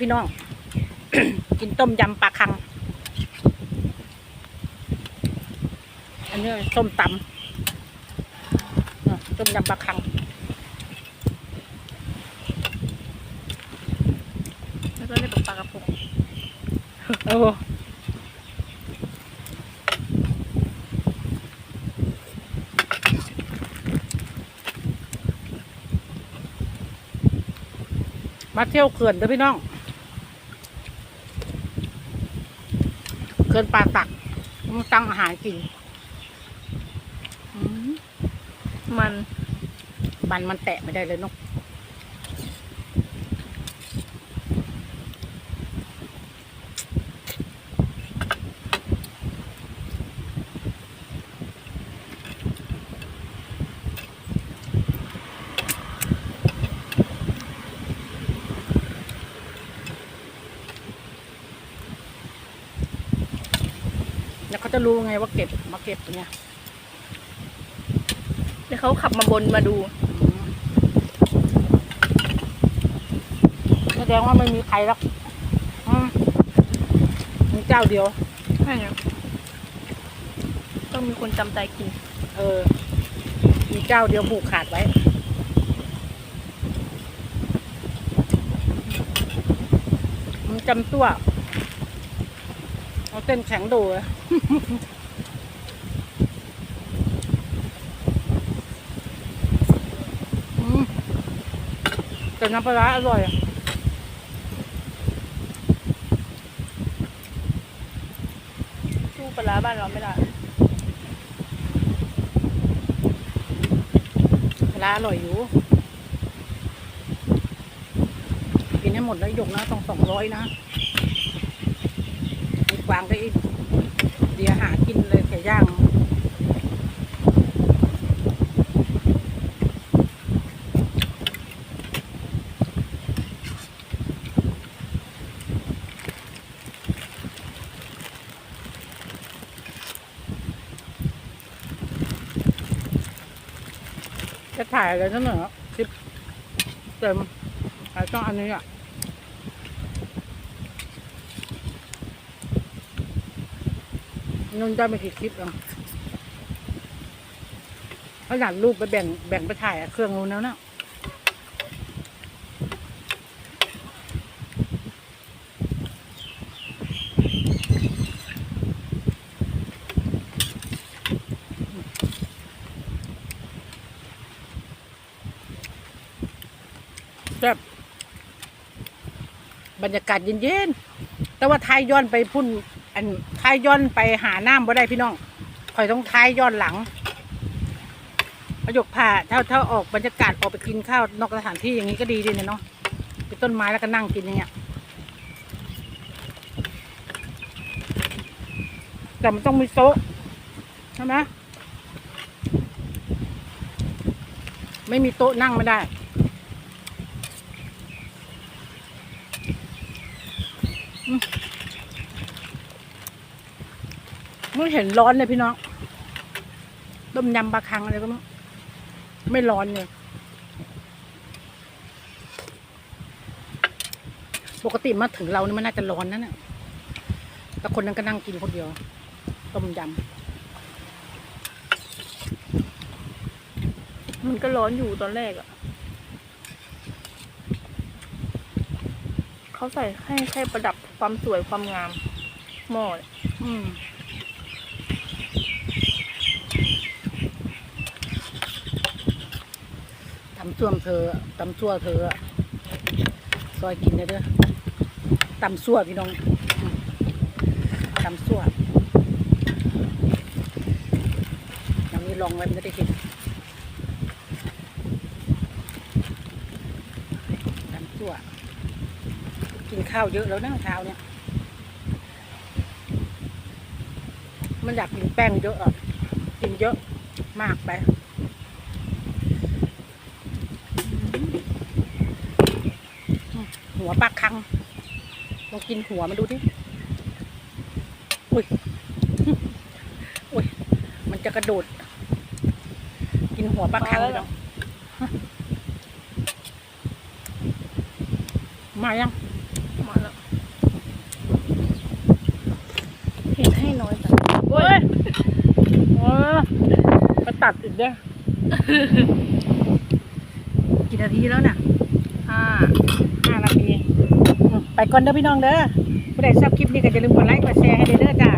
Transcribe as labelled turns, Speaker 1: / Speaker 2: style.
Speaker 1: พี่น้อง กินต้มยำปลาคัง อันนี้ส้มตำต้มยำปลาคัง
Speaker 2: แล้วก็เรียกปลากระพง
Speaker 1: โอ้มาเที่ยวเขื่อนเด้อพี่น้อง เขื่อนปลาตักมาตั้งอาหารกินมั
Speaker 2: น
Speaker 1: บันมันแตะไม่ได้เลยนกะแล้วเขาจะ รู้ไงว่าเก็บมาเก็บเนี่ย
Speaker 2: แล้วเขาขับมาบนมาดู
Speaker 1: แสดงว่าไม่มีใครหรอกอืมมีเจ้าเดียว
Speaker 2: ใช่ครับต้องมีคนจำใจกิน
Speaker 1: เออ มีเจ้าเดียวผูกขาดไว้มันจำตัว เอาเต้นแข็งดูอะอืมแต่น้ำปลาร้าอร่อยอะ
Speaker 2: สู้ปลาร้าบ้านเราไม่ได้
Speaker 1: ปลาร้าอร่อยอยู่ กินให้หมดแล้วหยกนะต้องสองร้อยนะมีก วางก็อีก เดี๋ยวหากินเลยไก่ย่างจะถ่ายอะไรนั่นเหรอคลิปเต็มถ่ายช่องอันนี้อะ นุ่นได้ไม่กี่คลิปหรอกเขาอยากรูปไปแบ่งแบ่งไปถ่ายอะเครื่องนู้นแล้วเนะแบบบรรยากาศเย็นๆ แต่ว่าไทยย้อนไปพุ่น อันทายย้อนไปหาน้ำบ่ได้พี่น้องคอยต้องทายย้อนหลังประยกผ่าถ้าถ้าออกบรรยากาศออกไปกินข้าวนอกสถานที่อย่างนี้ก็ดีดีเนี่ยเนาะไปต้นไม้แล้วก็นั่งกินอย่างเงี้ยแต่มันต้องมีโต๊ะใช่ไหมไม่มีโต๊ะนั่งไม่ได้ ไม่เห็นร้อนเลยพี่น้อง ต้มยำปลาคังอะไรก็ไม่รู้ไม่ร้อนเลย ปกติมาถึงเรานี่มันน่าจะร้อนนั่นน่ะแต่คนนั้นก็นั่งกินคนเดียว ต้มยำ
Speaker 2: มันก็ร้อนอยู่ตอนแรกอะเขาใส่ให้แค่ประดับความสวยความงามหม้อ
Speaker 1: อืม ตำส่วมเธอตำซั่วเธอซอยกินเลยเด้อตำซั่วพี่น้องตำซั่วอย่างนี้ลองไว้ไม่ได้เห็นตำซั่วกินข้าวเยอะแล้วนะเช้าเนี่ยมันอยากกินแป้งเยอะอะกินเยอะมากไป หัวปลาคังลองกินหัวมาดูดิอุ้ยอุ้ยมันจะกระโดด กินหัวปลาคังเลยเนาะมายัง
Speaker 2: มา
Speaker 1: แล้วเห็นให้น้อยจังโอ้ย
Speaker 2: โอ้
Speaker 1: ยมาตัดอีกเด้อกี่นาทีแล้วนี่ะ ก่อนเด้อพี่น้องเด้อผู้ใดชอบคลิปนี้ก็อย่าลืมกดไลค์กดแชร์ให้เด้อเด้อจ้า